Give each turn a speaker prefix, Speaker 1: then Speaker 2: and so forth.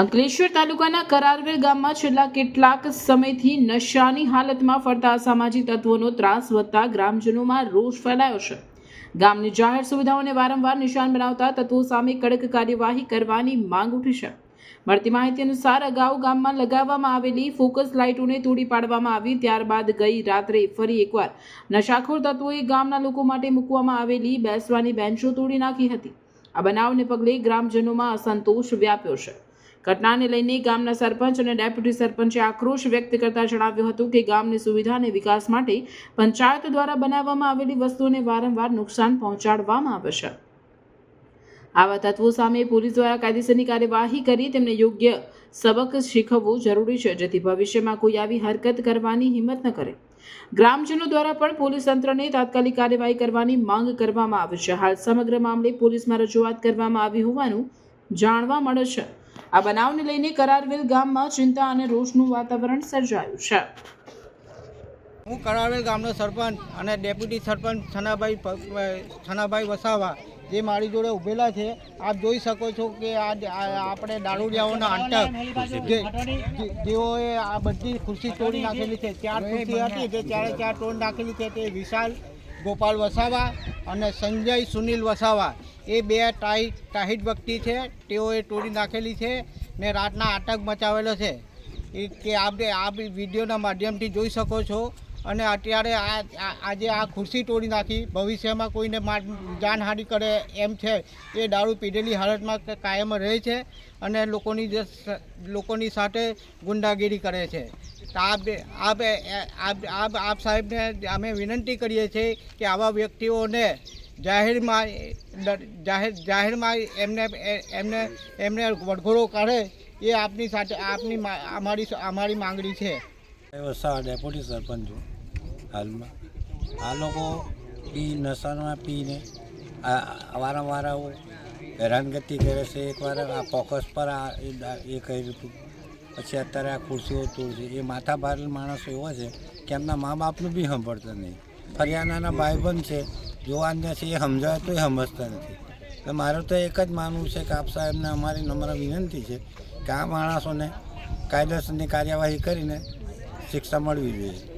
Speaker 1: અંકલેશ્વર તાલુકાના કરારવેલ ગામમાં છેલ્લા કેટલાક સમયથી નશાની હાલતમાં ફરતા અસામાજિક તત્વોનો ત્રાસ વધતા ગ્રામજનોમાં રોષ ફેલાયો છે. ગામની જાહેર સુવિધાઓને વારંવાર નિશાન બનાવતા તત્વો સામે કડક કાર્યવાહી કરવાની માંગ ઉઠી છે. મળતી માહિતી અનુસાર અગાઉ ગામમાં લગાવવામાં આવેલી ફોકસ લાઇટોને તોડી પાડવામાં આવી, ત્યારબાદ ગઈ રાત્રે ફરી એકવાર નશાખોર તત્વોએ ગામના લોકો માટે મૂકવામાં આવેલી બેસવાની બેન્ચો તોડી નાખી હતી. આ બનાવને પગલે ગ્રામજનોમાં અસંતોષ વ્યાપ્યો છે. ઘટનાને લઈને ગામના સરપંચ અને ડેપ્યુટી સરપંચે આક્રોશ વ્યક્ત કરતા જણાવ્યું હતું કે ગામની સુવિધા અને વિકાસ માટે પંચાયત દ્વારા બનાવવામાં આવેલી વસ્તુઓને વારંવાર નુકસાન પહોંચાડવામાં આવે છે. આવા તત્વો સામે પોલીસ દ્વારા કાયદેસરની કાર્યવાહી કરી તેમને યોગ્ય સબક શીખવવું જરૂરી છે, જેથી ભવિષ્યમાં કોઈ આવી હરકત કરવાની હિંમત ન કરે. ગ્રામજનો દ્વારા પણ પોલીસ તંત્રને તાત્કાલિક કાર્યવાહી કરવાની માંગ કરવામાં આવી છે. હાલ સમગ્ર મામલે પોલીસમાં રજૂઆત કરવામાં આવી હોવાનું જાણવા મળે છે. આ બનાવને લઈને કરારવેલ ગામમાં ચિંતા અને રોષનું વાતાવરણ સર્જાયું છે.
Speaker 2: હું કરાવેલ ગામનો સરપંચ અને ડેપ્યુટી સરપંચ છનાભાઈ છનાભાઈ વસાવા જે મારી જોડે ઊભેલા છે, આપ જોઈ શકો છો કે આ, આપણે દારૂડિયાઓના આંટક જેઓએ આ બધી ખુરશી તોડી નાખેલી છે, ચાર ખુરશી હતી જે ચારે ચાર તોડી નાખેલી છે તે વિશાલ ગોપાલ વસાવા અને સંજય સુનિલ વસાવા. એ બે ટાઈટ ટાહિટ વ્યક્તિ છે. તેઓએ તોડી નાખેલી છે ને રાતના આતંક મચાવેલો છે. એ કે આપણે આ વિડીયોના માધ્યમથી જોઈ શકો છો. અને અત્યારે આ આજે આ ખુરશી તોડી નાખી. ભવિષ્યમાં કોઈને જાનહાનિ કરે એમ છે એ દારૂ પીધેલી હાલતમાં કાયમ રહે છે અને લોકોની જે લોકોની સાથે ગુંડાગીરી કરે છે. આપ આપ આપ આપ આપ સાહેબને અમે વિનંતી કરીએ છીએ કે આવા વ્યક્તિઓને જાહેરમાં જાહેર, જાહેરમાં એમને એમને એમને વડઘોડો કાઢે એ આપની સાથે, આપની અમારી અમારી માંગણી છે.
Speaker 3: વસાવા ડેપ્યુટી સરપંચ છું હાલમાં. આ લોકો પી નશામાં પીને વારંવાર હેરાનગતિ કરે છે. એકવાર આ ફોકસ પર આ, એ કર્યું હતું. પછી અત્યારે આ ખુરશીઓ તોડશે. એ માથા ભારેલ માણસો એવા છે કે એમના મા બાપનું બી સાંભળતા નહીં. ફરિયાનાના ભાઈબંધ છે. જોવાના છે એ સમજાવે તો એ સમજતા નથી. તો મારું તો એક જ માનવું છે કે આપ સાહેબને અમારી નમ્ર વિનંતી છે કે આ માણસોને કાયદેસરની કાર્યવાહી કરીને શિક્ષા મળવી જોઈએ.